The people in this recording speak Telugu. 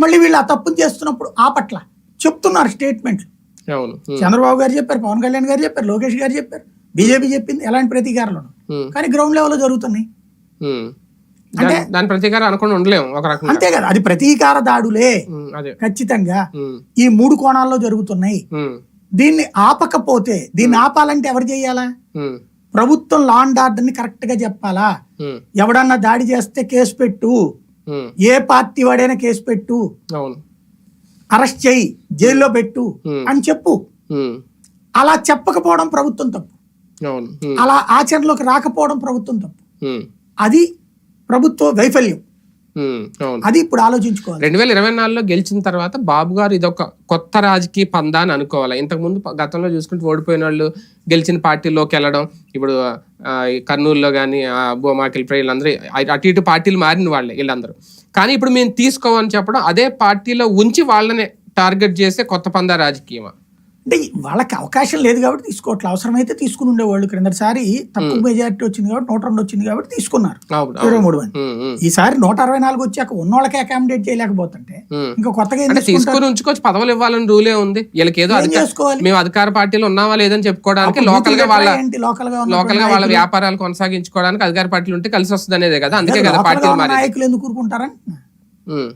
మళ్ళీ వీళ్ళు ఆ తప్పును చేస్తున్నప్పుడు ఆపట్ల చెప్తున్నారు స్టేట్మెంట్లు. చంద్రబాబు గారు చెప్పారు పవన్ కళ్యాణ్ గారు చెప్పారు లోకేష్ గారు చెప్పారు బీజేపీ చెప్పింది ఎలాంటి ప్రతీకారాలు కానీ గ్రౌండ్ లెవెల్లో జరుగుతున్నాయి. ఉమ్. దాని- ప్రతీకారం అనుకుని ఉండలేము ఒక రకంగా. అంతే కదా అది ప్రతీకార దాడులే. ఖచ్చితంగా ఈ మూడు కోణాల్లో జరుగుతున్నాయి. దీన్ని ఆపకపోతే దీన్ని ఆపాలంటే ఎవరు చేయాలా? ప్రభుత్వం లా అండ్ ఆర్డర్ని కరెక్ట్గా చెప్పాలా? ఎవడన్నా దాడి చేస్తే కేసు పెట్టు. ఏ పార్టీ వాడైనా కేసు పెట్టు. అరెస్ట్ చేయి. జైల్లో పెట్టు. అని చెప్పు. అలా చెప్పకపోవడం ప్రభుత్వం తప్పు. అలా ఆచరణలోకి రాకపోవడం ప్రభుత్వం తప్పు. అది ప్రభుత్వ వైఫల్యం. అది ఇప్పుడు ఆలోచించుకోవాలి. రెండు వేల ఇరవై నాలుగులో గెలిచిన తర్వాత బాబు గారు ఇదొక కొత్త రాజకీయ పందా అని అనుకోవాలి. ఇంతకుముందు ప- గతంలో చూసుకుంటే ఓడిపోయిన వాళ్ళు గెలిచిన పార్టీలోకి వెళ్ళడం ఇప్పుడు కర్నూలులో కానీ బోమాకిల్ వీళ్ళందరూ అటు ఇటు పార్టీలు మారిన వాళ్ళే వీళ్ళందరూ. కానీ ఇప్పుడు మేము తీసుకోమని చెప్పడం అదే పార్టీలో ఉంచి వాళ్ళని టార్గెట్ చేసే కొత్త పందా రాజకీయమా? అంటే వాళ్ళకి అవకాశం లేదు కాబట్టి తీసుకోవట్లే. అవసరమైతే తీసుకుని ఉండేవాళ్ళు. క్రిందటిసారి తక్కువ మెజారిటీ వచ్చింది కాబట్టి నూట రెండు వచ్చింది కాబట్టి తీసుకున్నారు. ఇరవై. మూడు మంది. ఈసారి నూట అరవై నాలుగు వచ్చాక ఉన్న వాళ్ళకి అకామిడేట్ చేయలేకపోతుంటే. ఇంకా కొత్తగా? తీసుకొని ఉంచుకోవచ్చు. పదవులు ఇవ్వాలని రూలే ఉంది. వీళ్ళకి ఏదో చేసుకోవాలి? మేము అధికార పార్టీలో ఉన్నావా లేదని చెప్పుకోవడానికి లోకల్గా వాళ్ళ లోకల్గా లోకల్గా వాళ్ళ? వ్యాపారాలు కొనసాగించుకోవడానికి అధికార పార్టీలు ఉంటే కలిసి వస్తుంది అనేదే కదా. అందుకే కదా పార్టీలు మారేది. నాయకులు ఎందుకు ఊరుకుంటారని ఉమ్,